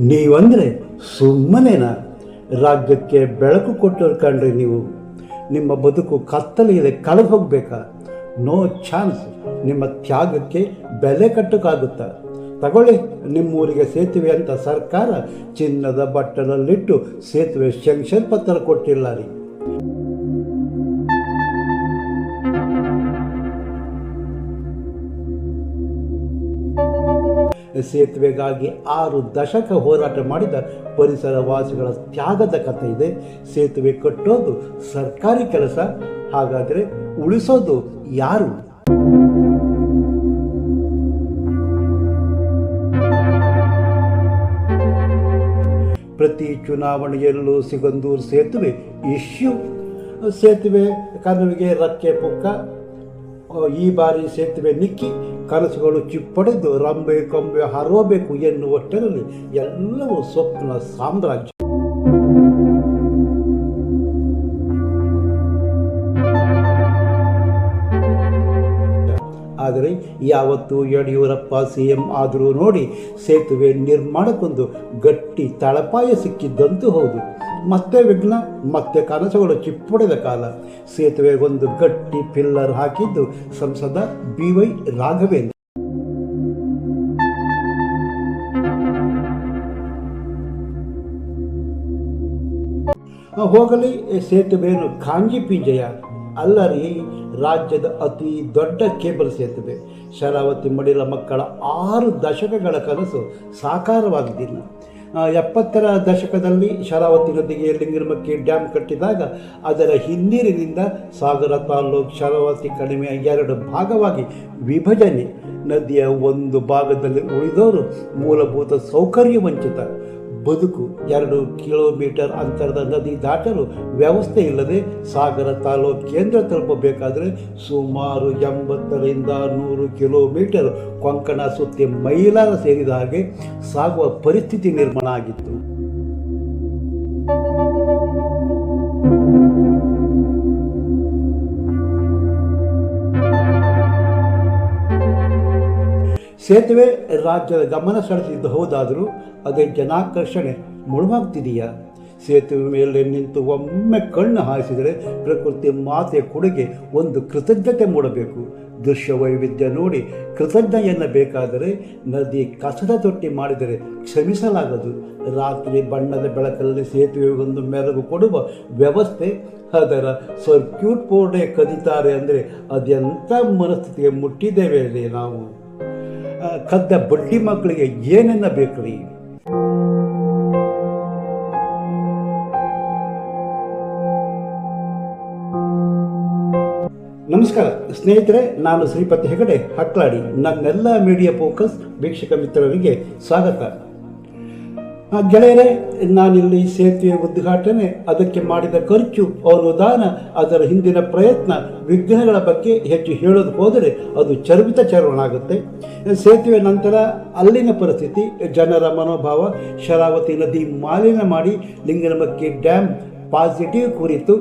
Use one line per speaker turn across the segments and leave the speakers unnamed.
ನೀವಂದರೆ ಸುಮ್ಮನೆನಾ? ರಾಜ್ಯಕ್ಕೆ ಬೆಳಕು ಕೊಟ್ಟರು ಕಂಡ್ರಿ ನೀವು. ನಿಮ್ಮ ಬದುಕು ಕತ್ತಲೆಯಲ್ಲಿ ಕಳೆದು ಹೋಗಬೇಕಾ? No chance. ನಿಮ್ಮ ತ್ಯಾಗಕ್ಕೆ ಬೆಲೆ ಕಟ್ಟೋಕ್ಕಾಗುತ್ತಾ ತಗೊಳ್ಳಿ, ನಿಮ್ಮೂರಿಗೆ ಸೇತುವೆ ಅಂತ ಸರ್ಕಾರ ಚಿನ್ನದ ಬಟ್ಟಲಲ್ಲಿಟ್ಟು ಸೇತುವೆ ಶಂಕ್ಷನ್ ಪತ್ರ ಕೊಟ್ಟಿಲ್ಲ ರೀ ಸೇತುವೆಗಾಗಿ ಆರು ದಶಕ ಹೋರಾಟ ಮಾಡಿದ ಪರಿಸರವಾಸಿಗಳ ತ್ಯಾಗದ ಕಥೆ ಇದೆ. ಸೇತುವೆ ಕಟ್ಟೋದು ಸರ್ಕಾರಿ ಕೆಲಸ, ಹಾಗಾದರೆ ಉಳಿಸೋದು ಯಾರು? ಪ್ರತಿ ಚುನಾವಣೆಯಲ್ಲೂ ಸಿಗಂದೂರು ಸೇತುವೆ ಇಶ್ಯೂ. ಸೇತುವೆ ಕನವಿಗೆ ರಕ್ಕೆ ಪುಕ್ಕ, ಈ ಬಾರಿ ಸೇತುವೆ ನಿಕ್ಕಿ ಕನಸುಗಳು ಚಿಪ್ಪಡೆದು ರಂಬೆ ಕೊಂಬೆ ಹರೋಬೇಕು ಎನ್ನುವಷ್ಟರಲ್ಲಿ ಎಲ್ಲವೂ ಸ್ವಪ್ನ ಸಾಮ್ರಾಜ್ಯ. ಆದರೆ ಯಾವತ್ತು ಯಡಿಯೂರಪ್ಪ ಸಿ ಎಂ ಆದರೂ ನೋಡಿ ಸೇತುವೆ ನಿರ್ಮಾಣಕ್ಕೊಂದು ಗಟ್ಟಿ ತಳಪಾಯ ಸಿಕ್ಕಿದ್ದಂತೂ ಹೌದು. ಮತ್ತೆ ವಿಘ್ನ, ಮತ್ತೆ ಕನಸುಗಳು ಚಿಪ್ಪುಡಿದ ಕಾಲ. ಸೇತುವೆಗೊಂದು ಗಟ್ಟಿ ಪಿಲ್ಲರ್ ಹಾಕಿದ್ದು ಸಂಸದ ಬಿ ವೈ ರಾಘವೇಂದ್ರ. ಹೋಗಲಿ ಸೇತುವೆಯನ್ನು ಕಾಂಜಿ ಪಿಂಜಯ ಅಲ್ಲರಿ, ರಾಜ್ಯದ ಅತಿ ದೊಡ್ಡ ಕೇಬಲ್ ಸೇತುವೆ. ಶರಾವತಿ ಮಡಿಲ ಮಕ್ಕಳ ಆರು ದಶಕಗಳ ಕನಸು ಸಾಕಾರವಾಗಿದ್ದಿಲ್ಲ. ಎಪ್ಪತ್ತರ ದಶಕದಲ್ಲಿ ಶರಾವತಿ ನದಿಗೆ ಲಿಂಗನಮಕ್ಕಿ ಡ್ಯಾಮ್ ಕಟ್ಟಿದಾಗ ಅದರ ಹಿನ್ನೀರಿನಿಂದ ಸಾಗರ ತಾಲೂಕು ಶರಾವತಿ ಕಣಿವೆಯ ಎರಡು ಭಾಗವಾಗಿ ವಿಭಜನೆ. ನದಿಯ ಒಂದು ಭಾಗದಲ್ಲಿ ಉಳಿದವರು ಮೂಲಭೂತ ಸೌಕರ್ಯ ವಂಚಿತ. ಬದುಕು ಎರಡು ಕಿಲೋಮೀಟರ್ ಅಂತರದ ನದಿ ದಾಟಲು ವ್ಯವಸ್ಥೆ ಇಲ್ಲದೆ ಸಾಗರ ತಾಲೂಕು ಕೇಂದ್ರ ತಲುಪಬೇಕಾದರೆ ಸುಮಾರು ಎಂಬತ್ತರಿಂದ ನೂರು ಕಿಲೋಮೀಟರ್ ಕೊಂಕಣ ಸುತ್ತಿ ಮೈಲಾರ ಸೇರಿದ ಹಾಗೆ ಸಾಗುವ ಪರಿಸ್ಥಿತಿ ನಿರ್ಮಾಣ ಆಗಿತ್ತು. ಸೇತುವೆ ರಾಜ್ಯದ ಗಮನ ಸೆಳೆದಿದ್ದು ಹೌದಾದರೂ ಅದೇ ಜನಾಕರ್ಷಣೆ ಮುಳುವಾಗ್ತಿದೆಯಾ? ಸೇತುವೆ ಮೇಲೆ ನಿಂತು ಒಮ್ಮೆ ಕಣ್ಣು ಹಾಯಿಸಿದರೆ ಪ್ರಕೃತಿ ಮಾತೆಯ ಕೊಡುಗೆ ಒಂದು ಕೃತಜ್ಞತೆ ಮೂಡಬೇಕು. ದೃಶ್ಯ ವೈವಿಧ್ಯ ನೋಡಿ ಕೃತಜ್ಞ ಎನ್ನಬೇಕಾದರೆ ನದಿ ಕಸದ ತೊಟ್ಟಿ ಮಾಡಿದರೆ ಕ್ಷಮಿಸಲಾಗದು. ರಾತ್ರಿ ಬಣ್ಣದ ಬೆಳಕಲ್ಲಿ ಸೇತುವೆ ಒಂದು ಮೆರಗು ಕೊಡುವ ವ್ಯವಸ್ಥೆ ಅದರ ಸರ್ಕ್ಯೂಟ್ ಬೋರ್ಡೇ ಕದಿತಾರೆ ಅಂದರೆ ಅದೆಂಥ ಮನಸ್ಥಿತಿಗೆ ಮುಟ್ಟಿದ್ದೇವೆ ನಾವು. ಕದ್ದ ಬಡ್ಡಿ ಮಕ್ಕಳಿಗೆ ಏನೆನ್ನ ಬೇಕ್ರಿ? ನಮಸ್ಕಾರ, ಸ್ನೇಹಿತರೆ, ನಾನು ಶ್ರೀಪತಿ ಹೆಗಡೆ, ಹಕ್ಲಾಡಿ, ನನ್ನೆಲ್ಲ ಮೀಡಿಯಾ ಫೋಕಸ್ ವೀಕ್ಷಕ ಮಿತ್ರರಿಗೆ ಸ್ವಾಗತ. ಗೆಳೆಯರೇ ನಾನಿಲ್ಲಿ ಸೇತುವೆ ಉದ್ಘಾಟನೆ ಅದಕ್ಕೆ ಮಾಡಿದ ಖರ್ಚು ಅನುದಾನ ಅದರ ಹಿಂದಿನ ಪ್ರಯತ್ನ ವಿಘ್ನಗಳ ಬಗ್ಗೆ ಹೆಚ್ಚು ಹೇಳೋದು ಹೋದರೆ ಅದು ಚರಮಣ ಆಗುತ್ತೆ. ಸೇತುವೆ ನಂತರ ಅಲ್ಲಿನ ಪರಿಸ್ಥಿತಿ, ಜನರ ಮನೋಭಾವ, ಶರಾವತಿ ನದಿ ಮಾಲಿನ್ಯ ಮಾಡಿ ಲಿಂಗನಮಕ್ಕಿ ಡ್ಯಾಮ್ ಪಾಸಿಟಿವ್ ಕುರಿತು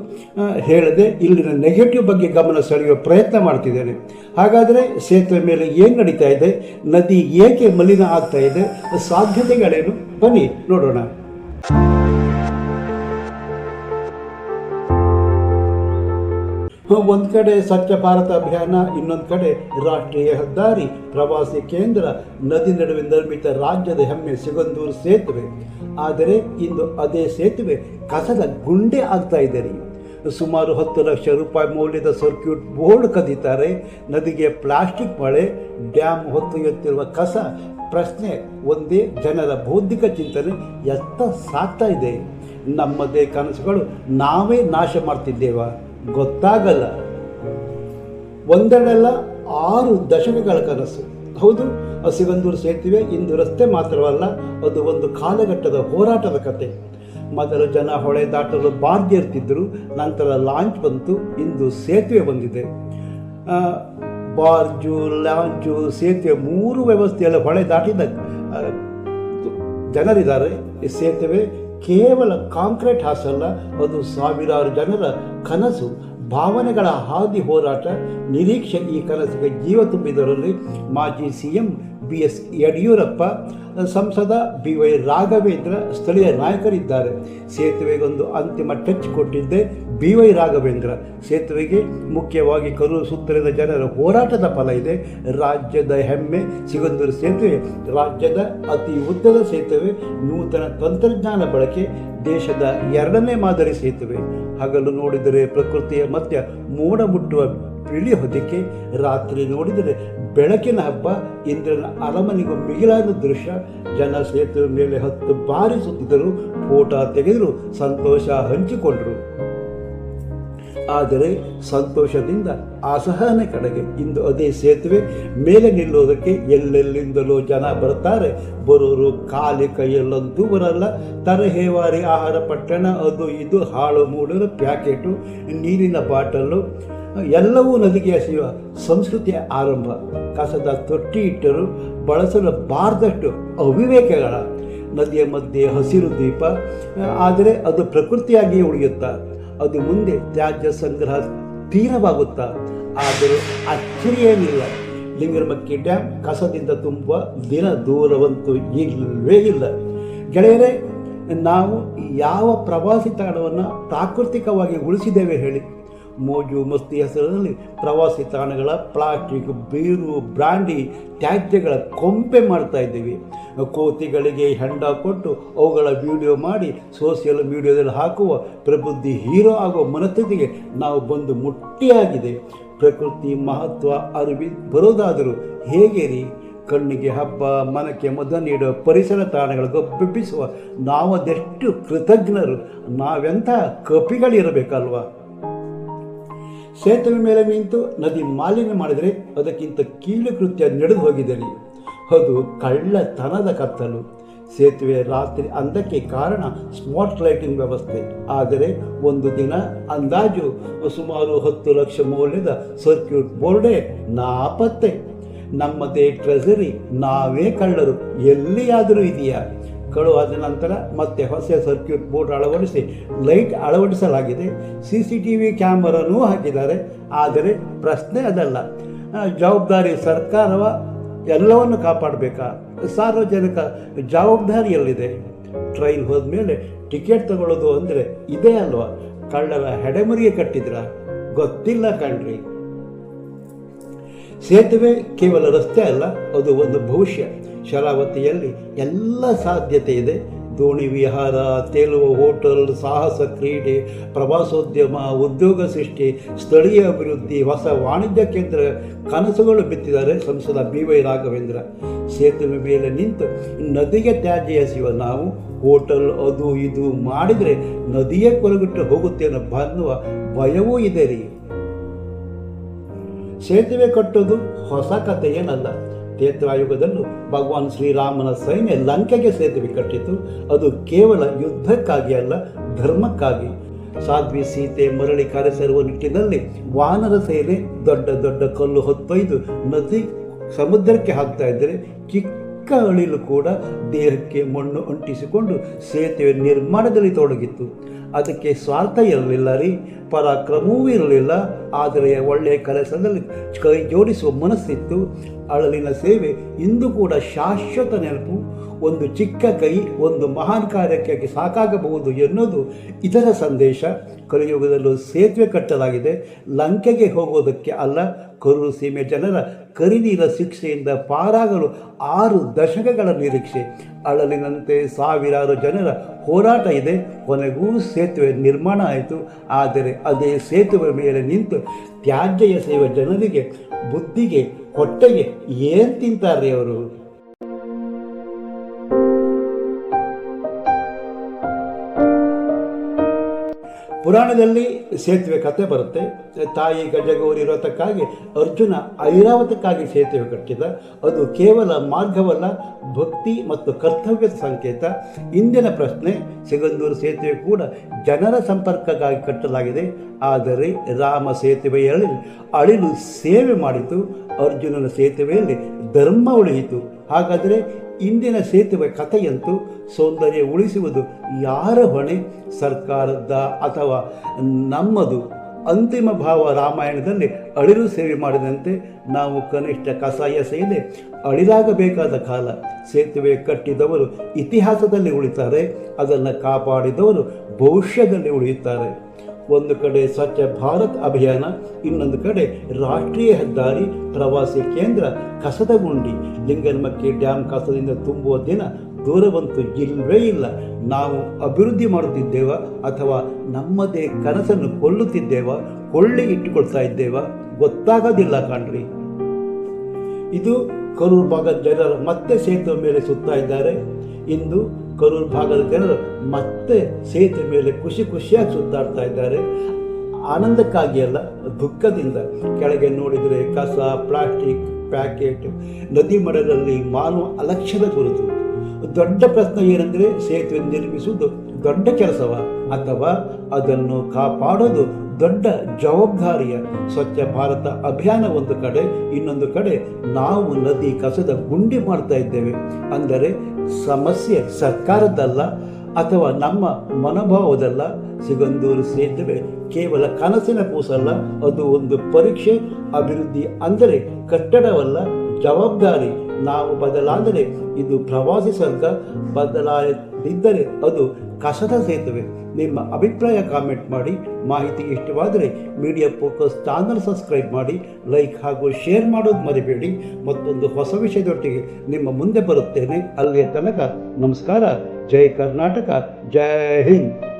ಹೇಳದೆ ಇಲ್ಲಿನ ನೆಗೆಟಿವ್ ಬಗ್ಗೆ ಗಮನ ಸೆಳೆಯುವ ಪ್ರಯತ್ನ ಮಾಡ್ತಿದ್ದೇನೆ. ಹಾಗಾದರೆ ಸೇತುವೆ ಮೇಲೆ ಏನು ನಡೀತಾ ಇದೆ? ನದಿ ಏಕೆ ಮಲಿನ ಆಗ್ತಾ ಇದೆ? ಸಾಧ್ಯತೆಗಳೇನು? ಬನ್ನಿ, ನೋಡೋಣ. ಒಂದು ಕಡೆ ಸ್ವಚ್ಛ ಭಾರತ ಅಭಿಯಾನ, ಇನ್ನೊಂದು ಕಡೆ ರಾಷ್ಟ್ರೀಯ ಹೆದ್ದಾರಿ, ಪ್ರವಾಸಿ ಕೇಂದ್ರ, ನದಿ ನಡುವೆ ನಿರ್ಮಿತ ರಾಜ್ಯದ ಹೆಮ್ಮೆ ಸಿಗಂದೂರು ಸೇತುವೆ. ಆದರೆ ಇಂದು ಅದೇ ಸೇತುವೆ ಕಸದ ಗುಂಡೆ ಆಗ್ತಾ ಇದೆ ರೀ. ಸುಮಾರು ಹತ್ತು ಲಕ್ಷ ರೂಪಾಯಿ ಮೌಲ್ಯದ ಸರ್ಕ್ಯೂಟ್ ಬೋರ್ಡ್ ಕದೀತಾರೆ. ನದಿಗೆ ಪ್ಲಾಸ್ಟಿಕ್ ಮಳೆ ಡ್ಯಾಮ್ ಹೊತ್ತು ಎತ್ತಿರುವ ಕಸ, ಪ್ರಶ್ನೆ ಒಂದೇ ಜನರ ಬೌದ್ಧಿಕ ಚಿಂತನೆ ಎತ್ತ ಸಾಕ್ತಾ ಇದೆ. ನಮ್ಮದೇ ಕನಸುಗಳು ನಾವೇ ನಾಶ ಮಾಡ್ತಿದ್ದೇವ. ಗೊತ್ತಾಗಲ್ಲ. ಒಂದೆರಡಲ್ಲ ಆರು ದಶಕಗಳ ಕನಸು. ಹೌದು ಸಿಗಂದೂರು ಸೇತುವೆ ಇಂದು ರಸ್ತೆ ಮಾತ್ರವಲ್ಲ, ಅದು ಒಂದು ಕಾಲಘಟ್ಟದ ಹೋರಾಟದ ಕತೆ. ಮೊದಲು ಜನ ಹೊಳೆ ದಾಟಲು ಇರ್ತಿದ್ರು ನಂತರ ಲಾಂಚ್ ಬಂತು, ಇಂದು ಸೇತುವೆ ಬಂದಿದೆ. ಬಾರ್ಜು, ಲಾಂಚು, ಸೇತುವೆ ಮೂರು ವ್ಯವಸ್ಥೆಯಲ್ಲಿ ಹೊಳೆ ದಾಟಿದ ಜನರಿದ್ದಾರೆ. ಈ ಸೇತುವೆ ಕೇವಲ ಕಾಂಕ್ರೀಟ್ ಹಾಸಲ್ಲ, ಅದು ಸಾವಿರಾರು ಜನರ ಕನಸು. ಭಾವನೆಗಳ ಹಾದಿ ಹೋರಾಟ, ನಿರೀಕ್ಷೆ ಈ ಕನಸಿಗೆ ಜೀವ ತುಂಬಿದರಲ್ಲಿ ಮಾಜಿ C M B S Yediyurappa, ಸಂಸದ ಬಿ ವೈ ರಾಘವೇಂದ್ರ ಸ್ಥಳೀಯ ನಾಯಕರಿದ್ದಾರೆ. ಸೇತುವೆಗೊಂದು ಅಂತಿಮ ಟಚ್ ಕೊಟ್ಟಿದ್ದೆ ಬಿ ವೈ ರಾಘವೇಂದ್ರ. ಸೇತುವೆಗೆ ಮುಖ್ಯವಾಗಿ ಕರು ಸುತ್ತಲಿನ ಜನರ ಹೋರಾಟದ ಫಲ ಇದೆ. ರಾಜ್ಯದ ಹೆಮ್ಮೆ ಸಿಗಂದೂರು ಸೇತುವೆ, ರಾಜ್ಯದ ಅತಿ ಉದ್ದದ ಸೇತುವೆ, ನೂತನ ತಂತ್ರಜ್ಞಾನ ಬಳಕೆ, ದೇಶದ ಎರಡನೇ ಮಾದರಿ ಸೇತುವೆ. ಹಗಲು ನೋಡಿದರೆ ಪ್ರಕೃತಿಯ ಮಧ್ಯ ಮೋಡ ಮುಟ್ಟುವ ಬಿಳಿ ಹೊದಿಕೆ ರಾತ್ರಿ ನೋಡಿದರೆ ಬೆಳಕಿನ ಹಬ್ಬ, ಇಂದ್ರನ ಅರಮನೆಗೂ ಮಿಗಿಲಾದ ದೃಶ್ಯ. ಜನ ಸೇತುವೆ ಮೇಲೆ ಹತ್ತು ಬಾರಿ ಸುತ್ತಿದರು, ಫೋಟೋ ತೆಗೆದರು, ಸಂತೋಷ ಹಂಚಿಕೊಂಡರು. ಆದರೆ ಸಂತೋಷದಿಂದ ಅಸಹನೆ ಕಡೆಗೆ ಇಂದು ಅದೇ ಸೇತುವೆ. ಮೇಲೆ ನಿಲ್ಲುವುದಕ್ಕೆ ಎಲ್ಲೆಲ್ಲಿಂದಲೂ ಜನ ಬರ್ತಾರೆ. ಬರೋರು ಖಾಲಿ ಕೈಯಲ್ಲಂತೂ ಬರಲ್ಲ ತರಹೇವಾರಿ ಆಹಾರ ಪಟ್ಟಣ, ಅದು ಇದು ಹಾಳು ಮೂಡಲು ಪ್ಯಾಕೆಟು, ನೀರಿನ ಬಾಟಲು. ಎಲ್ಲವೂ ನದಿಗೆ ಎಸೆಯುವ ಸಂಸ್ಕೃತಿಯ ಆರಂಭ. ಕಸದ ತೊಟ್ಟಿ ಇಟ್ಟರು, ಬಳಸಲು ಬಾರದಷ್ಟು ಅವಿವೇಕಗಳ. ನದಿಯ ಮಧ್ಯೆ ಹಸಿರು ದೀಪ. ಆದರೆ ಅದು ಪ್ರಕೃತಿಯಾಗಿಯೇ ಉಳಿಯುತ್ತಾ. ಅದು ಮುಂದೆ ತ್ಯಾಜ್ಯ ಸಂಗ್ರಹ ತೀರವಾಗುತ್ತಾ. ಆದರೆ ಅಚ್ಚರಿಯೇನಿಲ್ಲ. ಲಿಂಗರಮಕ್ಕಿ ಡ್ಯಾಮ್ ಕಸದಿಂದ ತುಂಬುವ ದಿನ ದೂರವಂತೂ ಇಲ್ಲವೇ ಇಲ್ಲ. ಗೆಳೆಯರೇ, ನಾವು ಯಾವ ಪ್ರವಾಸಿ ತಾಣವನ್ನು ಪ್ರಾಕೃತಿಕವಾಗಿ ಉಳಿಸಿದ್ದೇವೆ ಹೇಳಿ. ಮೋಜು ಮಸ್ತಿ ಹೆಸರಿನಲ್ಲಿ ಪ್ರವಾಸಿ ತಾಣಗಳ ಪ್ಲಾಸ್ಟಿಕ್, ಬೀರು, ಬ್ರಾಂಡಿ, ತ್ಯಾಜ್ಯಗಳ ಕೊಂಪೆ ಮಾಡ್ತಾ ಇದ್ದೀವಿ. ಕೋತಿಗಳಿಗೆ ಹೆಂಡ ಕೊಟ್ಟು ಅವುಗಳ ವಿಡಿಯೋ ಮಾಡಿ ಸೋಷಿಯಲ್ ಮೀಡಿಯಾದಲ್ಲಿ ಹಾಕುವ ಪ್ರಬುದ್ಧಿ ಹೀರೋ ಆಗುವ ಮನಸ್ಥಿತಿಗೆ ನಾವು ಬಂದು ಮುಟ್ಟಿಯಾಗಿದೆ. ಪ್ರಕೃತಿ ಮಹತ್ವ ಅರಿವಿ ಬರೋದಾದರೂ ಹೇಗೆ ರೀ? ಕಣ್ಣಿಗೆ ಹಬ್ಬ, ಮನಕ್ಕೆ ಮದ ನೀಡುವ ಪರಿಸರ ತಾಣಗಳು ಗಬ್ಬೆಬ್ಬಿಸುವ ನಾವದೆಷ್ಟು ಕೃತಜ್ಞರು, ನಾವೆಂಥ ಕಪಿಗಳಿರಬೇಕಲ್ವಾ? ಸೇತುವೆ ಮೇಲೆ ನಿಂತು ನದಿ ಮಾಲಿನ್ಯ ಮಾಡಿದರೆ ಅದಕ್ಕಿಂತ ಕೀಳು ಕೃತ್ಯ ನಡೆದು ಹೋಗಿದ್ದೇನೆ. ಅದು ಕಳ್ಳತನದ ಕತ್ತಲು. ಸೇತುವೆ ರಾತ್ರಿ ಅಂದಕ್ಕೆ ಕಾರಣ ಸ್ಮಾರ್ಟ್ ಲೈಟಿಂಗ್ ವ್ಯವಸ್ಥೆ. ಆದರೆ ಒಂದು ದಿನ ಅಂದಾಜು ಸುಮಾರು ಹತ್ತು ಲಕ್ಷ ಮೌಲ್ಯದ ಸರ್ಕ್ಯೂಟ್ ಬೋರ್ಡೇ ನಾಪತ್ತೆ. ನಮ್ಮದೇ ಟ್ರೆಸರಿ ನಾವೇ ಕಳ್ಳರು. ಎಲ್ಲಿಯಾದರೂ ಇದೆಯಾ? ಕಳುವಾದ ನಂತರ ಮತ್ತೆ ಹೊಸ ಸರ್ಕ್ಯೂಟ್ ಬೋರ್ಡ್ ಅಳವಡಿಸಿ, ಲೈಟ್ ಅಳವಡಿಸಲಾಗಿದೆ. ಸಿ ಸಿ ಟಿ ವಿ ಕ್ಯಾಮರಾನೂ ಹಾಕಿದ್ದಾರೆ. ಆದರೆ ಪ್ರಶ್ನೆ ಅದಲ್ಲ. ಜವಾಬ್ದಾರಿ ಸರ್ಕಾರವ ಎಲ್ಲವನ್ನು ಕಾಪಾಡಬೇಕಾ? ಸಾರ್ವಜನಿಕ ಜವಾಬ್ದಾರಿಯಲ್ಲಿದೆ. ಟ್ರೈನ್ ಟ್ರೈನ್ ಹೋದ್ಮೇಲೆ ಟಿಕೆಟ್ ತಗೊಳ್ಳೋದು ಅಂದರೆ ಇದೇ ಅಲ್ವಾ? ಕಳ್ಳರ ಹೆಡೆಮರಿಗೆ ಕಟ್ಟಿದ್ರ? ಗೊತ್ತಿಲ್ಲ ಕಣ್ರಿ. ಸೇತುವೆ ಕೇವಲ ರಸ್ತೆ ಅಲ್ಲ, ಅದು ಒಂದು ಭವಿಷ್ಯ. ಶರಾವತಿಯಲ್ಲಿ ಎಲ್ಲ ಸಾಧ್ಯತೆ ಇದೆ. ದೋಣಿ ವಿಹಾರ, ತೇಲುವ ಹೋಟೆಲ್, ಸಾಹಸ ಕ್ರೀಡೆ, ಪ್ರವಾಸೋದ್ಯಮ, ಉದ್ಯೋಗ ಸೃಷ್ಟಿ, ಸ್ಥಳೀಯ ಅಭಿವೃದ್ಧಿ, ಹೊಸ ವಾಣಿಜ್ಯ ಕೇಂದ್ರ ಕನಸುಗಳು ಬಿತ್ತಿದ್ದಾರೆ ಸಂಸದ ಬಿ ವೈ ರಾಘವೇಂದ್ರ. ಸೇತುವೆ ಮೇಲೆ ನಿಂತು ನದಿಗೆ ತ್ಯಾಜ್ಯ ಎಸೆಯುವ ನಾವು, ಹೋಟೆಲ್ ಅದು ಇದು ಮಾಡಿದರೆ ನದಿಯೇ ಕೊರಗಿಟ್ಟು ಹೋಗುತ್ತೆ ಅನ್ನೋ ಅನ್ನುವ ಭಯವೂ ಇದೆ ರೀ. ಸೇತುವೆ ಕಟ್ಟೋದು ಹೊಸ ಕಥೆ ಏನಲ್ಲ ತ್ರೇತಾಯುಗದಲ್ಲೂ ಭಗವಾನ್ ಶ್ರೀರಾಮನ ಸೈನ್ಯ ಲಂಕೆಗೆ ಸೇತುವೆ ಕಟ್ಟಿತು ಅದು ಕೇವಲ ಯುದ್ಧಕ್ಕಾಗಿ ಅಲ್ಲ, ಧರ್ಮಕ್ಕಾಗಿ. ಸಾಧ್ವಿ ಸೀತೆ ಮರಳಿ ಕರೆಸರುವ ನಿಟ್ಟಿನಲ್ಲಿ ವಾನರ ಸೇನೆ ದೊಡ್ಡ ದೊಡ್ಡ ಕಲ್ಲು ಹೊತ್ತೊಯ್ದು ನದಿ ಸಮುದ್ರಕ್ಕೆ ಹಾಕ್ತಾ ಇದ್ದರೆ ಚಿಕ್ಕ ಅಳಿಲು ಕೂಡ ದೇಹಕ್ಕೆ ಮಣ್ಣು ಅಂಟಿಸಿಕೊಂಡು ಸೇತುವೆ ನಿರ್ಮಾಣದಲ್ಲಿ ತೊಡಗಿತ್ತು. ಅದಕ್ಕೆ ಸ್ವಾರ್ಥ ಇರಲಿಲ್ಲ ರೀ. ಪರಾಕ್ರಮವೂ ಇರಲಿಲ್ಲ. ಆದರೆ ಒಳ್ಳೆಯ ಕೆಲಸದಲ್ಲಿ ಕೈ ಜೋಡಿಸುವ ಮನಸ್ಸಿತ್ತು. ಅಳಲಿನ ಸೇವೆ ಇಂದು ಕೂಡ ಶಾಶ್ವತ ನೆನಪು. ಒಂದು ಚಿಕ್ಕ ಕೈ ಒಂದು ಮಹಾನ್ ಕಾರ್ಯಕ್ಕೆ ಸಾಕಾಗಬಹುದು ಎನ್ನುವುದು ಇದರ ಸಂದೇಶ. ಕಲಿಯುಗದಲ್ಲೂ ಸೇತುವೆ ಕಟ್ಟಲಾಗಿದೆ. ಲಂಕೆಗೆ ಹೋಗೋದಕ್ಕೆ ಅಲ್ಲ, ಕರೂರು ಸೀಮೆ ಜನರ ಕರಿನೀರ ಶಿಕ್ಷೆಯಿಂದ ಪಾರಾಗಲು ಆರು ದಶಕಗಳ ನಿರೀಕ್ಷೆ. ಅಳಲಿನಂತೆ ಸಾವಿರಾರು ಜನರ ಹೋರಾಟ ಇದೆ. ಕೊನೆಗೂ ಸೇತುವೆ ನಿರ್ಮಾಣ ಆಯಿತು. ಆದರೆ ಅದೇ ಸೇತುವೆ ಮೇಲೆ ನಿಂತು ತ್ಯಾಜ್ಯ ಎಸೆಯುವ ಜನರಿಗೆ ಬುದ್ಧಿಗೆ, ಹೊಟ್ಟೆಗೆ ಏನು ತಿಂತಾರೆ ಅವರು? ಪುರಾಣದಲ್ಲಿ ಸೇತುವೆ ಕಥೆ ಬರುತ್ತೆ. ತಾಯಿ ಗಜಗೌರಿ ವ್ರತಕ್ಕಾಗಿ ಅರ್ಜುನ ಐರಾವತಕ್ಕಾಗಿ ಸೇತುವೆ ಕಟ್ಟಿದ. ಅದು ಕೇವಲ ಮಾರ್ಗವಲ್ಲ, ಭಕ್ತಿ ಮತ್ತು ಕರ್ತವ್ಯದ ಸಂಕೇತ. ಇಂದಿನ ಪ್ರಶ್ನೆ, ಸಿಗಂದೂರು ಸೇತುವೆ ಕೂಡ ಜನರ ಸಂಪರ್ಕಕ್ಕಾಗಿ ಕಟ್ಟಲಾಗಿದೆ. ಆದರೆ ರಾಮ ಸೇತುವೆಯಲ್ಲಿ ಅಳಿಲು ಸೇವೆ ಮಾಡಿತು. ಅರ್ಜುನನ ಸೇತುವೆಯಲ್ಲಿ ಧರ್ಮ ಉಳಿಯಿತು. ಹಾಗಾದರೆ ಇಂದಿನ ಸೇತುವೆ ಕಥೆಯಂತೂ ಸೌಂದರ್ಯ ಉಳಿಸುವುದು ಯಾರ ಹೊಣೆ? ಸರ್ಕಾರದ ಅಥವಾ ನಮ್ಮದು? ಅಂತಿಮ ಭಾವ ರಾಮಾಯಣದಲ್ಲಿ ಅಳಿಲು ಸೇವೆ ಮಾಡಿದಂತೆ ನಾವು ಕನಿಷ್ಠ ಕಸಾಯ ಸೇದೆ ಅಳಿಲಾಗಬೇಕಾದ ಕಾಲ. ಸೇತುವೆ ಕಟ್ಟಿದವರು ಇತಿಹಾಸದಲ್ಲಿ ಉಳಿತಾರೆ, ಅದನ್ನು ಕಾಪಾಡಿದವರು ಭವಿಷ್ಯದಲ್ಲಿ ಉಳಿಯುತ್ತಾರೆ. ಒಂದು ಕಡೆ ಸ್ವಚ್ಛ ಭಾರತ್ ಅಭಿಯಾನ, ಇನ್ನೊಂದು ಕಡೆ ರಾಷ್ಟ್ರೀಯ ಹೆದ್ದಾರಿ, ಪ್ರವಾಸಿ ಕೇಂದ್ರ ಕಸದ ಗುಂಡಿ ಲಿಂಗನಮಕ್ಕಿ ಡ್ಯಾಮ್ ಕಸದಿಂದ ತುಂಬುವ ದಿನ ದೂರವಂತೂ ಇಲ್ಲವೇ ಇಲ್ಲ. ನಾವು ಅಭಿವೃದ್ಧಿ ಮಾಡುತ್ತಿದ್ದೇವ ಅಥವಾ ನಮ್ಮದೇ ಕನಸನ್ನು ಕೊಲ್ಲುತ್ತಿದ್ದೇವ, ಕೊಳ್ಳಿ ಇಟ್ಟುಕೊಳ್ತಾ ಇದ್ದೇವ, ಗೊತ್ತಾಗೋದಿಲ್ಲ ಕಾಣ್ರಿ. ಇದು ಕರೂರು ಭಾಗದ ಜನರು ಮತ್ತೆ ಸೇತುವೆ ಮೇಲೆ ಸುತ್ತಾ ಇದ್ದಾರೆ. ಇಂದು ಕರೂರು ಭಾಗದ ಜನರು ಮತ್ತೆ ಸೇತುವೆ ಮೇಲೆ ಖುಷಿ ಖುಷಿಯಾಗಿ ಸುತ್ತಾಡ್ತಾ ಇದ್ದಾರೆ. ಆನಂದಕ್ಕಾಗಿ ಅಲ್ಲ, ದುಃಖದಿಂದ. ಕೆಳಗೆ ನೋಡಿದರೆ ಕಸ, ಪ್ಲಾಸ್ಟಿಕ್, ಪ್ಯಾಕೆಟ್, ನದಿ ಮರದಲ್ಲಿ ಮಾನವ ಅಲಕ್ಷ್ಯದ ಗುರುತು. ದೊಡ್ಡ ಪ್ರಶ್ನೆ ಏನೆಂದರೆ ಸೇತುವೆ ನಿರ್ಮಿಸುವುದು ದೊಡ್ಡ ಕೆಲಸವ? ಅಥವಾ ಅದನ್ನು ಕಾಪಾಡೋದು ದೊಡ್ಡ ಜವಾಬ್ದಾರಿಯ? ಸ್ವಚ್ಛ ಭಾರತ ಅಭಿಯಾನ ಒಂದು ಕಡೆ, ಇನ್ನೊಂದು ಕಡೆ ನಾವು ನದಿ ಕಸದ ಗುಂಡಿ ಮಾಡ್ತಾ ಇದ್ದೇವೆ. ಅಂದರೆ ಸಮಸ್ಯೆ ಸರ್ಕಾರದ್ದಲ್ಲ ಅಥವಾ ನಮ್ಮ ಮನೋಭಾವದಲ್ಲ, ಸಿಗಂದೂರು ಸೇತುವೆ ಕೇವಲ ಕನಸಿನ ಕೂಸಲ್ಲ, ಅದು ಒಂದು ಪರೀಕ್ಷೆ ಅಭಿವೃದ್ಧಿ ಅಂದರೆ ಕಟ್ಟಡವಲ್ಲ, ಜವಾಬ್ದಾರಿ. ನಾವು ಬದಲಾದರೆ ಇದು ಪ್ರವಾಸಿ ಸ್ವರ್ಗ ಬದಲಾಯದಿದ್ದರೆ ಅದು ಕಸದ ಸೇತುವೆ. ನಿಮ್ಮ ಅಭಿಪ್ರಾಯ ಕಾಮೆಂಟ್ ಮಾಡಿ. ಮಾಹಿತಿ ಇಷ್ಟವಾದರೆ ಮೀಡಿಯಾ ಫೋಕಸ್ ಚಾನಲ್ ಸಬ್ಸ್ಕ್ರೈಬ್ ಮಾಡಿ. ಲೈಕ್ ಹಾಗೂ ಶೇರ್ ಮಾಡೋದು ಮರಿಬೇಡಿ. ಮತ್ತೊಂದು ಹೊಸ ವಿಷಯದೊಟ್ಟಿಗೆ ನಿಮ್ಮ ಮುಂದೆ ಬರುತ್ತೇನೆ. ಅಲ್ಲಿಯ ತನಕ ನಮಸ್ಕಾರ. ಜೈ ಕರ್ನಾಟಕ. ಜೈ ಹಿಂದ್.